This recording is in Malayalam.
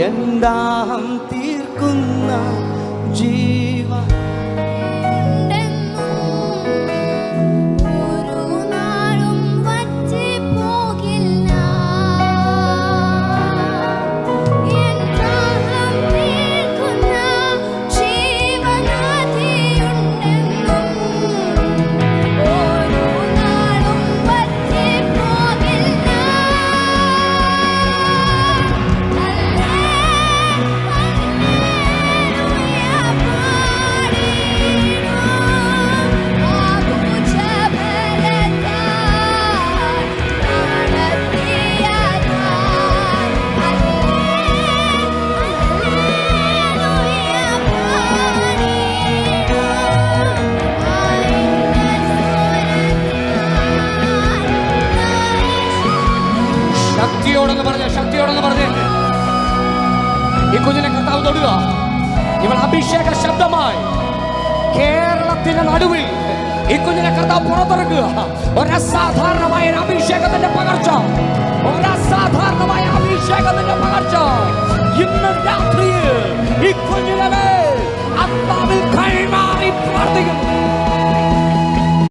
എന്താഹം തീർക്കുന്ന ജീവ ശക്തിയോടൊന്ന് പറഞ്ഞേ ശക്തിയോടൊന്ന് പറഞ്ഞേ. ഈ കുഞ്ഞിനെ കർത്താവ് തൊടുക. ഇവൾ അഭിഷേക ശബ്ദമായി. കേരളത്തിന്റെ നടുവിൽ ഈ കുഞ്ഞിനെ കർത്താവ് പുറത്തിറക്കുക. ഒരസാധാരണമായ അഭിഷേകത്തിന്റെ പകർച്ച. ഒരസാധാരണമായ അഭിഷേകത്തിന്റെ പകർച്ച. ഇന്ന് രാത്രിയിൽ ഈ കുഞ്ഞിനെ ആത്മാവിൽ കൈമാറി പ്രാർത്ഥിക്കുന്നു.